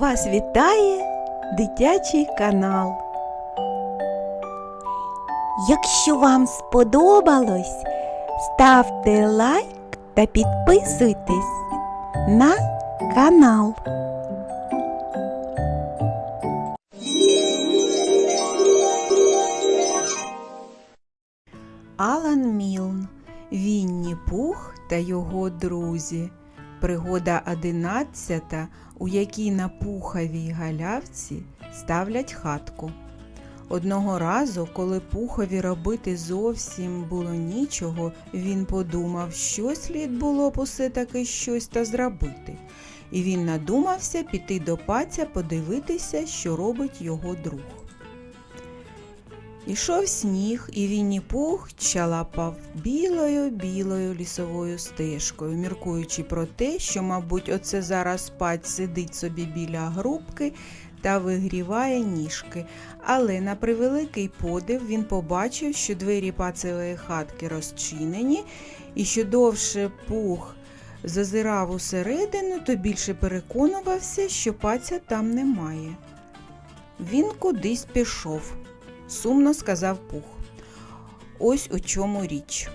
Вас вітає дитячий канал. Якщо вам сподобалось, ставте лайк та підписуйтесь на канал. Алан Мілн, Вінні Пух та його друзі. Пригода одинадцята, у якій на пуховій галявці ставлять хатку. Одного разу, коли пухові робити зовсім було нічого, він подумав, що слід було б усе таки щось та зробити. І він надумався піти до паця подивитися, що робить його друг. Ішов сніг, і Вінні Пух чалапав білою білою лісовою стежкою, міркуючи про те, що, мабуть, оце зараз паць сидить собі біля грубки та вигріває ніжки. Але на превеликий подив він побачив, що двері пацевої хатки розчинені, і що довше пух зазирав усередину, то більше переконувався, що паця там немає. Він кудись пішов сумно сказав Пух. Ось у чому річ.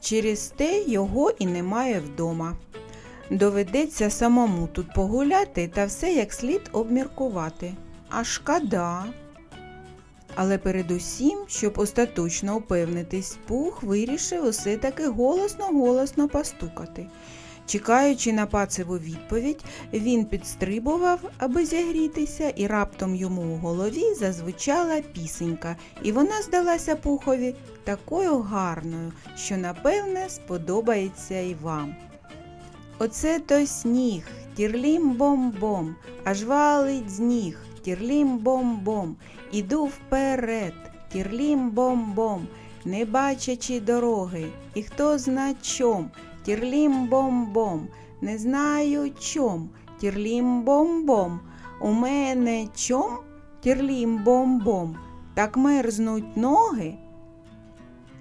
Через те його і немає вдома. Доведеться самому тут погуляти та все як слід обміркувати. А шкода. Але передусім, щоб остаточно упевнитись, Пух вирішив усе таки голосно-голосно постукати. Чекаючи на пацеву відповідь, він підстрибував, аби зігрітися, і раптом йому у голові зазвучала пісенька, і вона здалася пухові такою гарною, що, напевне, сподобається і вам. Оце то сніг, тірлім бом-бом, аж валить з ніг, тірлім бом-бом, іду вперед, тірлім бом-бом, не бачачи дороги, і хто зна чом. Тірлім бом-бом, не знаю чом, тірлім бом-бом. У мене чом? Тірлім бом-бом. Так мерзнуть ноги.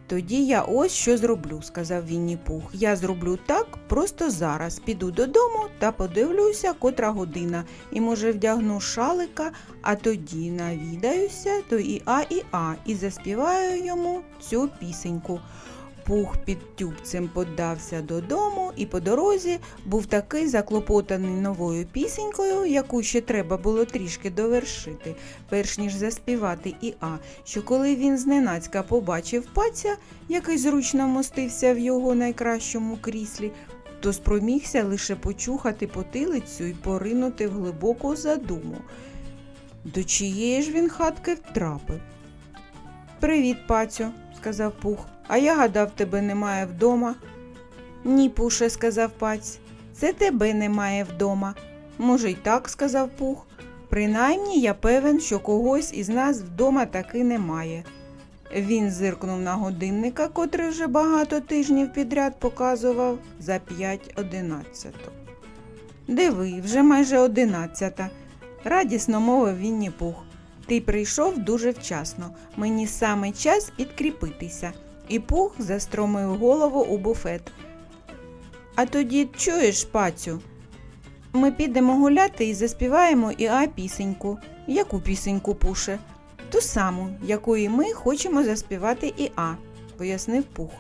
Тоді я ось що зроблю, сказав Вінні Пух. Я зроблю так просто зараз. Піду додому та подивлюся, котра година, і, може, вдягну шалика, а тоді навідаюся до Іа Іа і заспіваю йому цю пісеньку. Пух під тюбцем подався додому і по дорозі був такий заклопотаний новою пісенькою, яку ще треба було трішки довершити, перш ніж заспівати Іа, що коли він зненацька побачив паця, який зручно вмостився в його найкращому кріслі, то спромігся лише почухати потилицю і поринути в глибоку задуму. До чиєї ж він хатки втрапив? Привіт, пацю, сказав Пух. А я гадав, тебе немає вдома. Ні, Пуше, сказав паць, це тебе немає вдома. Може, й так, сказав Пух. Принаймні я певен, що когось із нас вдома таки немає. Він зиркнув на годинника, котрий вже багато тижнів підряд показував за п'ять одинадцяту. Диви, вже майже одинадцята, радісно мовив Вінні Пух. Ти прийшов дуже вчасно. Мені саме час підкріпитися. І пух застромив голову у буфет. А тоді чуєш, пацю? Ми підемо гуляти і заспіваємо Іа пісеньку. Яку пісеньку пуше? Ту саму, якої ми хочемо заспівати Іа, пояснив пух.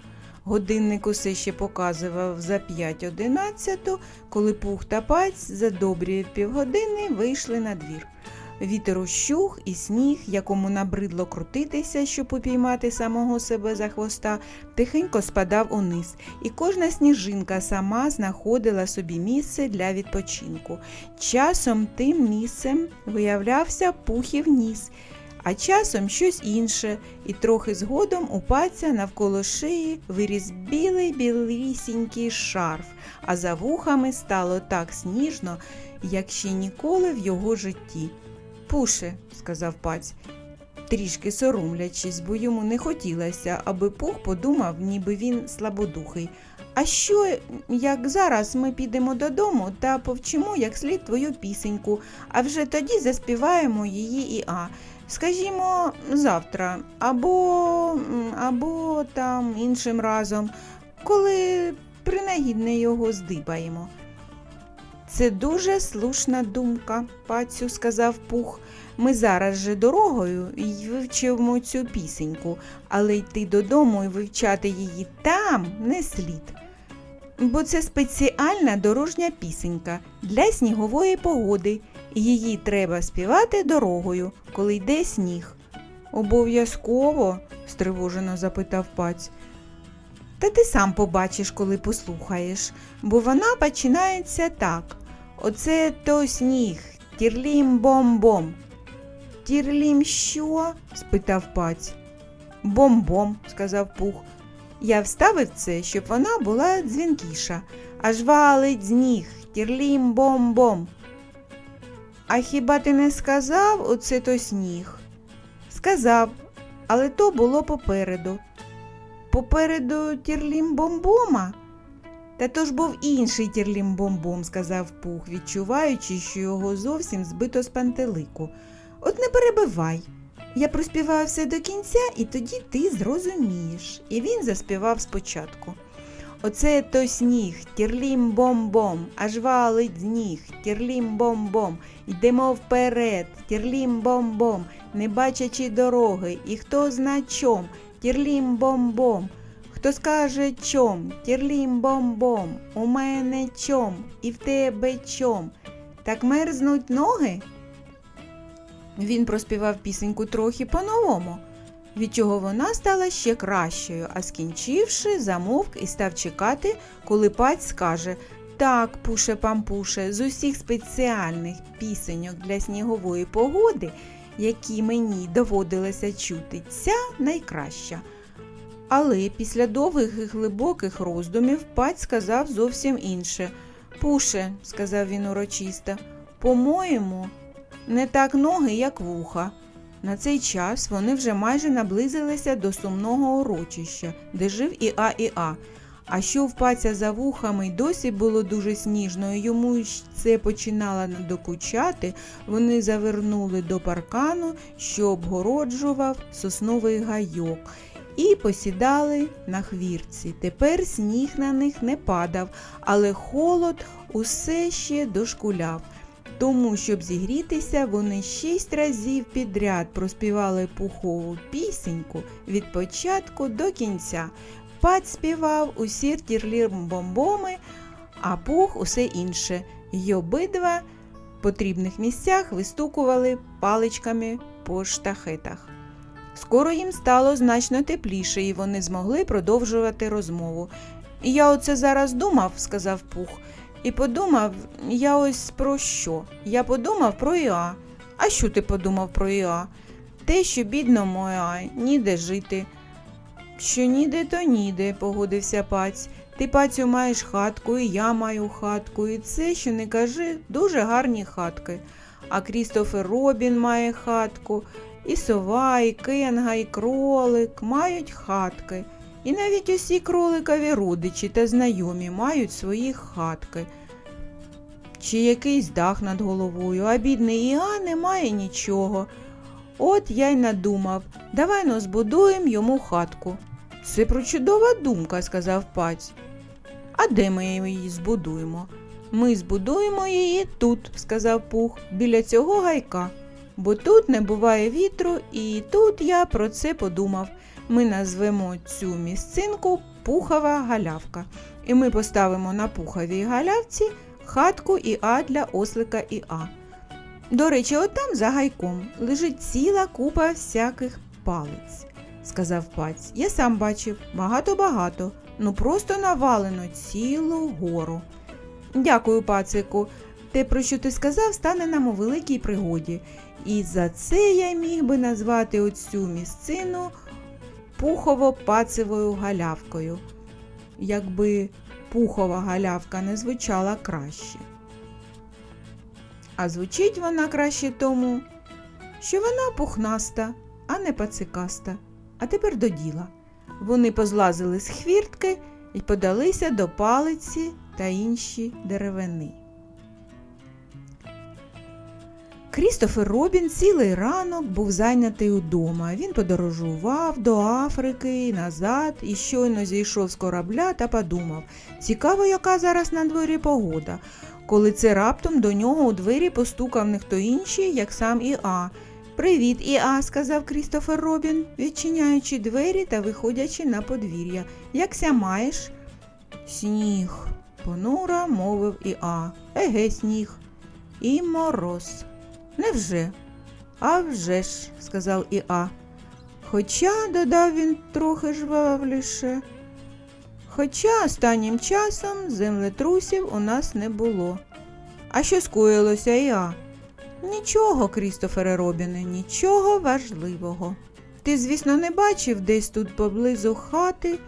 Годинник усе ще показував за п'ять одинадцяту, коли пух та паць за добрі півгодини вийшли на двір. Вітер ущух і сніг, якому набридло крутитися, щоб упіймати самого себе за хвоста, тихенько спадав униз, і кожна сніжинка сама знаходила собі місце для відпочинку. Часом тим місцем виявлявся пухів ніс, а часом щось інше, і трохи згодом у паця навколо шиї виріс білий білісінький шарф, а за вухами стало так сніжно, як ще ніколи в його житті. Пуше, сказав паць, трішки соромлячись, бо йому не хотілося, аби пух подумав, ніби він слабодухий. А що, як зараз ми підемо додому та повчимо як слід твою пісеньку, а вже тоді заспіваємо її і а. Скажімо, завтра, або, або там іншим разом, коли принагідне його здибаємо. Це дуже слушна думка, пацю, сказав пух. Ми зараз же дорогою й вивчимо цю пісеньку, але йти додому і вивчати її там не слід. Бо це спеціальна дорожня пісенька для снігової погоди. Її треба співати дорогою, коли йде сніг. Обов'язково? стривожено запитав паць. Та ти сам побачиш, коли послухаєш, бо вона починається так. Оце то сніг, тірлім бом-бом. Тірлім що? спитав паць. Бом-бом, сказав пух. Я вставив це, щоб вона була дзвінкіша. Аж валить сніг, тірлім бом-бом. А хіба ти не сказав оце то сніг? Сказав, але то було попереду. Попереду тірлім бомбома? Та то ж був інший тірлім бомбом, сказав пух, відчуваючи, що його зовсім збито з пантелику. От не перебивай. Я проспіваю все до кінця, і тоді ти зрозумієш. І він заспівав спочатку. Оце то сніг, тірлім бом-бом, аж валить сніг, тірлім бом-бом, йдемо вперед, тірлім бом-бом, не бачачи дороги, і хто зна чом, тірлім бом-бом. Хто скаже чом, тірлім бом-бом, у мене чом, і в тебе чом. Так мерзнуть ноги? Він проспівав пісеньку трохи по-новому, від чого вона стала ще кращою, а скінчивши, замовк і став чекати, коли паць скаже Так, пуше пампуше, з усіх спеціальних пісеньок для снігової погоди, які мені доводилося чути, ця найкраща. Але після довгих і глибоких роздумів паць сказав зовсім інше. Пуше, сказав він урочисто, по-моєму, не так ноги, як вуха. На цей час вони вже майже наблизилися до сумного урочища, де жив Іа Іа. А що в паця за вухами й досі було дуже сніжно, і йому це починало надокучати, вони завернули до паркану, що обгороджував сосновий гайок, і посідали на хвірці. Тепер сніг на них не падав, але холод усе ще дошкуляв. Тому, щоб зігрітися, вони шість разів підряд проспівали пухову пісеньку від початку до кінця. Пат співав усі тірлім-бомбоми, а пух усе інше. й обидва в потрібних місцях вистукували паличками по штахетах. Скоро їм стало значно тепліше, і вони змогли продовжувати розмову. Я оце зараз думав, сказав Пух, і подумав я ось про що? Я подумав про Іа. А що ти подумав про Іа? Те, що бідно моя, ніде жити. Що ніде, то ніде, погодився паць. Ти, пацю, маєш хатку, і я маю хатку, і це, що не кажи, дуже гарні хатки. А Крістофер Робін має хатку, і сова, і кенга, і кролик мають хатки. І навіть усі кроликові родичі та знайомі мають свої хатки. Чи якийсь дах над головою, а бідний Іа не має нічого. От я й надумав, давай но збудуємо йому хатку. Це прочудова думка, сказав паць. А де ми її збудуємо? Ми збудуємо її тут, сказав пух, біля цього гайка. Бо тут не буває вітру, і тут я про це подумав. Ми назвемо цю місцинку Пухова галявка. І ми поставимо на пуховій галявці хатку Іа для ослика Іа. До речі, отам за гайком лежить ціла купа всяких палиць, сказав паць. Я сам бачив багато-багато, ну просто навалено цілу гору. Дякую, пацику. Те, про що ти сказав, стане нам у великій пригоді. І за це я міг би назвати оцю місцину пухово-пацевою галявкою, якби пухова галявка не звучала краще. А звучить вона краще тому, що вона пухнаста, а не пацикаста. А тепер до діла. Вони позлазили з хвіртки і подалися до палиці та інші деревини. Крістофер Робін цілий ранок був зайнятий удома. Він подорожував до Африки і назад і щойно зійшов з корабля та подумав: цікаво, яка зараз на дворі погода. Коли це раптом до нього у двері постукав не хто інший, як сам Іа. Привіт, Іа, сказав Крістофер Робін, відчиняючи двері та виходячи на подвір'я. Якся маєш? Сніг, понуро мовив Іа. Еге, сніг. І мороз. Невже? А вже ж, сказав Іа. Хоча, додав він трохи жвавліше. Хоча останнім часом землетрусів у нас не було. А що скоїлося, Іа? Нічого, Крістофере Робіне, нічого важливого. Ти, звісно, не бачив десь тут поблизу хати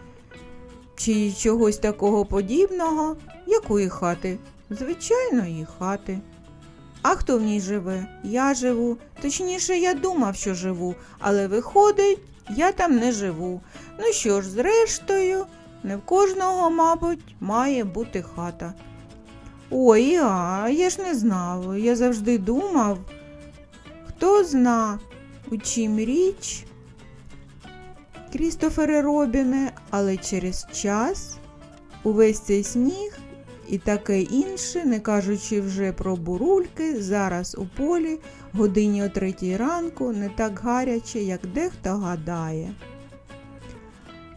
чи чогось такого подібного? Якої хати? Звичайної хати. А хто в ній живе? Я живу. Точніше, я думав, що живу, але виходить, я там не живу. Ну що ж, зрештою, не в кожного, мабуть, має бути хата. Ой, а я ж не знав. Я завжди думав, хто зна, у чим річ. Крістофере Робіне, але через час увесь цей сніг і таке інше, не кажучи вже про бурульки, зараз у полі, годині о третій ранку, не так гаряче, як дехто гадає.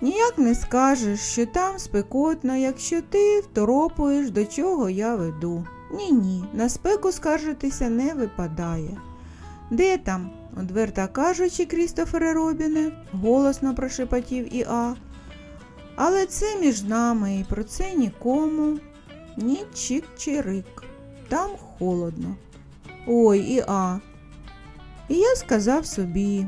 Ніяк не скажеш, що там спекотно, якщо ти второпуєш, до чого я веду. Ні, ні, на спеку скаржитися не випадає. Де там? одверто кажучи, Крістофере Робіне, голосно прошепотів Іа. Але це між нами і про це нікому. Ні чик-чирик. Там холодно. Ой, Іа. І я сказав собі.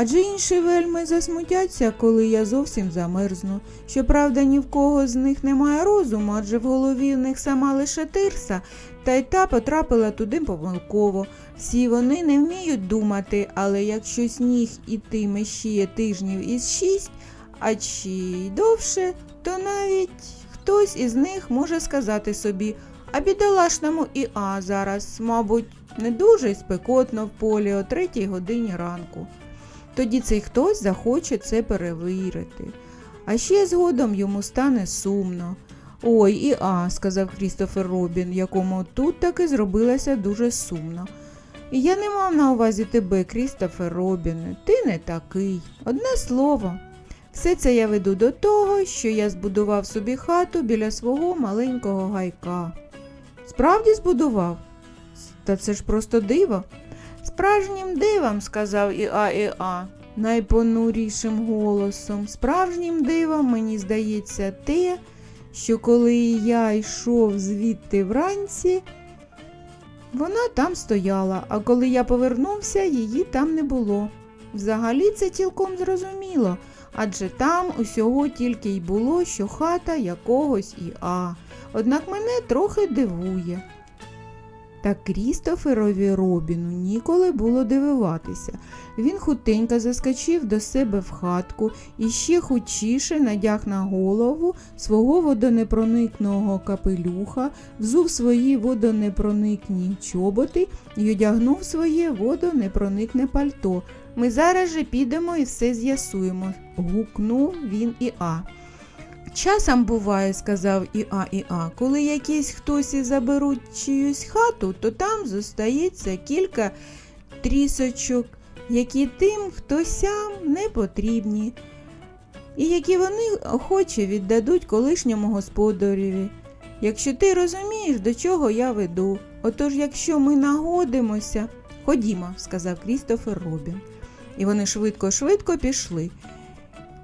Адже інші вельми засмутяться, коли я зовсім замерзну. Щоправда, ні в кого з них немає розуму, адже в голові в них сама лише тирса, та й та потрапила туди помилково. Всі вони не вміють думати, але якщо сніг ітиме ще тижнів із шість, а чи й довше, то навіть хтось із них може сказати собі, а бідолашному Іа зараз, мабуть, не дуже спекотно в полі о третій годині ранку. Тоді цей хтось захоче це перевірити. А ще згодом йому стане сумно. Ой, Іа, сказав Крістофер Робін, якому тут таки зробилося дуже сумно. І я не мав на увазі тебе, Крістофер Робіне, ти не такий. Одне слово. Все це я веду до того, що я збудував собі хату біля свого маленького гайка. Справді збудував? Та це ж просто диво. Справжнім дивом, сказав Іа Іа найпонурішим голосом. Справжнім дивом мені здається те, що коли я йшов звідти вранці, вона там стояла, а коли я повернувся, її там не було. Взагалі це цілком зрозуміло, адже там усього тільки й було, що хата якогось Іа. Однак мене трохи дивує. Та Крістоферові Робіну ніколи було дивуватися. Він хутенько заскочив до себе в хатку і ще хучіше надяг на голову свого водонепроникного капелюха, взув свої водонепроникні чоботи і одягнув своє водонепроникне пальто. Ми зараз же підемо і все з'ясуємо, гукнув він і А. Часом буває, сказав Іа Іа, коли якийсь хтось і заберуть чиюсь хату, то там зостається кілька трісочок, які тим, хто сям не потрібні, і які вони охоче віддадуть колишньому господареві. Якщо ти розумієш, до чого я веду, отож, якщо ми нагодимося, ходімо, сказав Крістофер Робін. І вони швидко-швидко пішли.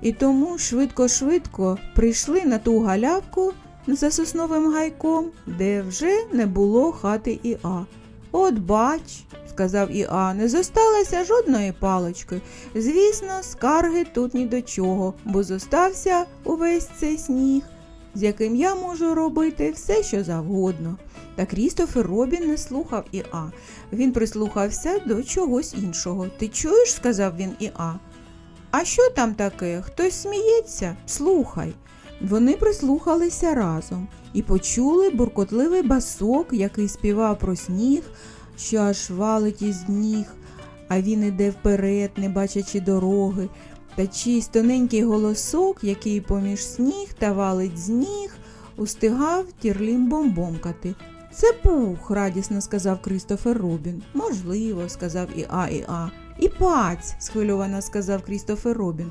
І тому швидко-швидко прийшли на ту галявку за сосновим гайком, де вже не було хати Іа. От бач, сказав Іа, не зосталося жодної палочки. Звісно, скарги тут ні до чого, бо зостався увесь цей сніг, з яким я можу робити все, що завгодно. Та Крістофер Робін не слухав Іа. Він прислухався до чогось іншого. Ти чуєш? сказав він Іа. А що там таке? Хтось сміється? Слухай. Вони прислухалися разом і почули буркотливий басок, який співав про сніг, що аж валить із ніг, а він іде вперед, не бачачи дороги, та чийсь тоненький голосок, який поміж сніг та валить з ніг, устигав тірлім бомбомкати. Це пух, радісно сказав Крістофер Робін. Можливо, сказав і А, і А. І паць, схвильовано сказав Крістофер Робін.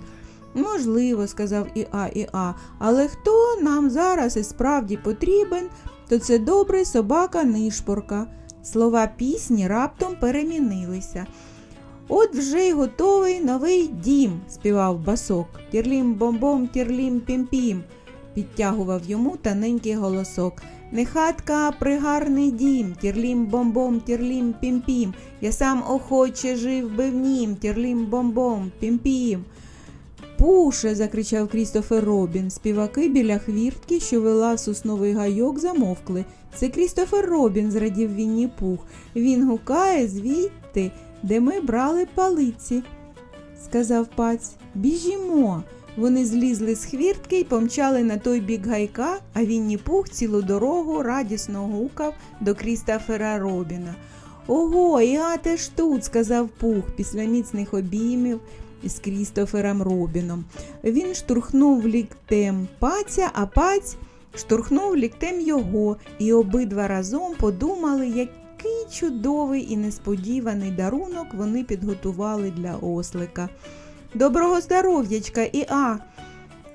Можливо, сказав і А, і А, але хто нам зараз і справді потрібен, то це добрий собака нишпорка. Слова пісні раптом перемінилися. От вже й готовий новий дім, співав басок. Тірлім бомбом, тірлім пім-пім, підтягував йому тоненький голосок. Не хатка, а пригарний дім, тірлім бомбом, тірлім пім-пім. Я сам охоче жив би в нім, тірлім бомбом, пім-пім. Пуше. закричав Крістофер Робін. Співаки біля хвіртки, що вела в сосновий гайок, замовкли. Це Крістофер Робін, зрадів Вінні Пух. Він гукає звідти, де ми брали палиці, сказав паць. Біжімо. Вони злізли з хвіртки і помчали на той бік гайка, а Вінні Пух цілу дорогу радісно гукав до Крістофера Робіна. Ого, а теж тут, сказав Пух після міцних обіймів із Крістофером Робіном. Він штурхнув ліктем паця, а паць штурхнув ліктем його, і обидва разом подумали, який чудовий і несподіваний дарунок вони підготували для ослика. Доброго здоров'ячка, Іа.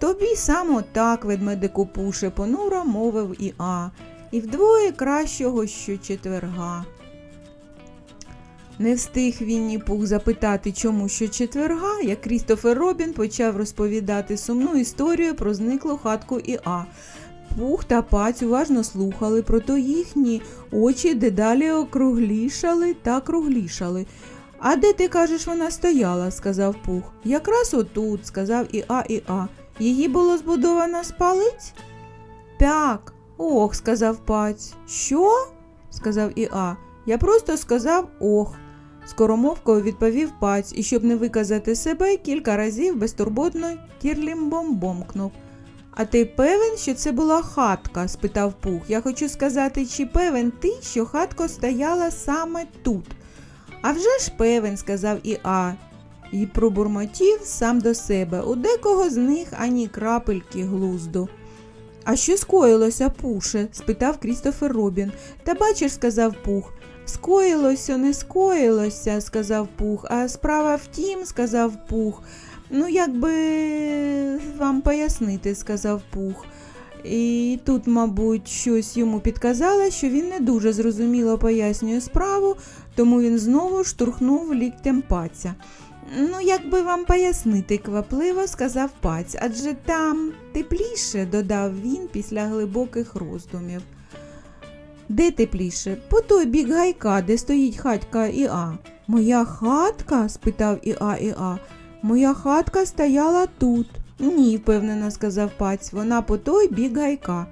Тобі саме так, ведмедику пуше, понуро мовив Іа, і вдвоє кращого щочетверга. Не встиг Вінні Пух запитати, чому щочетверга, як Крістофер Робін почав розповідати сумну історію про зниклу хатку Іа. Пух та паць уважно слухали, проте їхні очі дедалі округлішали та круглішали. А де ти кажеш, вона стояла? сказав Пух. Якраз отут, сказав Іа Іа. Її було збудовано з палиць? Так. Ох, сказав паць. Що? сказав Іа. Я просто сказав ох. Скоромовкою відповів паць і, щоб не виказати себе, кілька разів безтурботно тірлім-бомбомкнув. А ти певен, що це була хатка? спитав Пух. Я хочу сказати, чи певен ти, що хатка стояла саме тут? А вже ж певен, сказав Іа, і пробурмотів сам до себе. У декого з них ані крапельки глузду. А що скоїлося, Пуше? спитав Крістофер Робін. Та бачиш, сказав Пух. Скоїлося, не скоїлося, сказав Пух, а справа в тім, сказав Пух. Ну, як би вам пояснити, сказав Пух. І тут, мабуть, щось йому підказало, що він не дуже зрозуміло пояснює справу, тому він знову штурхнув ліктем паця. Ну, як би вам пояснити, квапливо сказав паць, адже там тепліше, додав він після глибоких роздумів. Де тепліше? По той бік гайка, де стоїть хатка Іа. Моя хатка? спитав Іа Іа. Моя хатка стояла тут. Ні, впевнено сказав паць, вона по той бік гайка.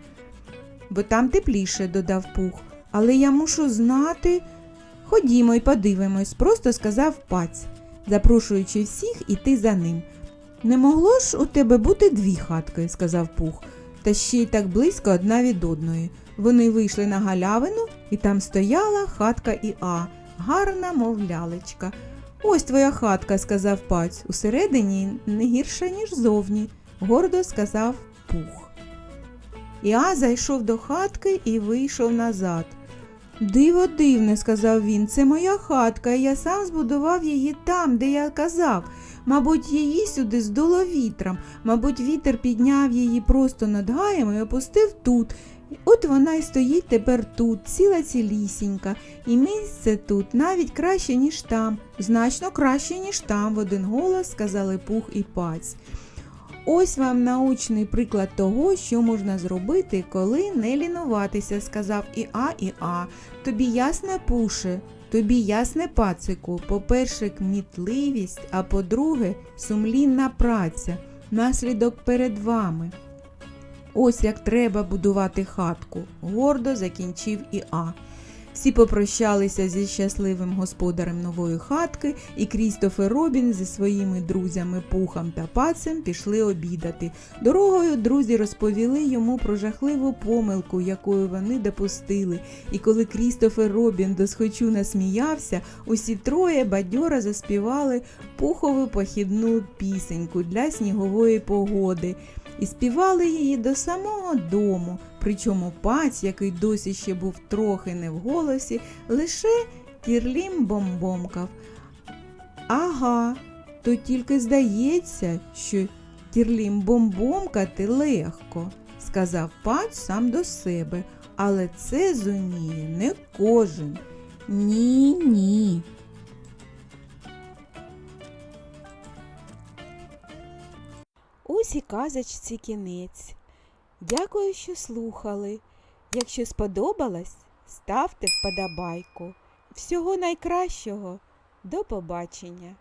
Бо там тепліше, додав пух. Але я мушу знати. Ходімо й подивимось, просто сказав паць, запрошуючи всіх іти за ним. Не могло ж у тебе бути дві хатки, сказав пух, та ще й так близько одна від одної. Вони вийшли на галявину, і там стояла хатка Іа, гарна, мов лялечка. Ось твоя хатка, сказав паць, усередині не гірша, ніж зовні, гордо сказав пух. Іа зайшов до хатки і вийшов назад. Диво дивне, сказав він, це моя хатка, і я сам збудував її там, де я казав. Мабуть, її сюди здуло вітром, мабуть, вітер підняв її просто над гаєм і опустив тут. От вона й стоїть тепер тут, ціла цілісінька, і місце тут навіть краще, ніж там, значно краще, ніж там, в один голос сказали пух і паць. Ось вам научний приклад того, що можна зробити, коли не лінуватися, сказав і А, і А. Тобі ясне пуше, тобі ясне пацику. По-перше, кмітливість, а по-друге, сумлінна праця, наслідок перед вами. Ось як треба будувати хатку, гордо закінчив і А. Всі попрощалися зі щасливим господарем нової хатки, і Крістофер Робін зі своїми друзями Пухом та Пацем пішли обідати. Дорогою друзі розповіли йому про жахливу помилку, якою вони допустили. І коли Крістофер Робін досхочу насміявся, усі троє бадьоро заспівали пухову похідну пісеньку для снігової погоди і співали її до самого дому. Причому паць, який досі ще був трохи не в голосі, лише тірлім бомбомкав. Ага, то тільки здається, що тірлім бомбомкати легко, сказав паць сам до себе, але це зуміє не кожен. Ні, ні. Ось і казочці кінець. Дякую, що слухали. Якщо сподобалось, ставте вподобайку. Всього найкращого. До побачення!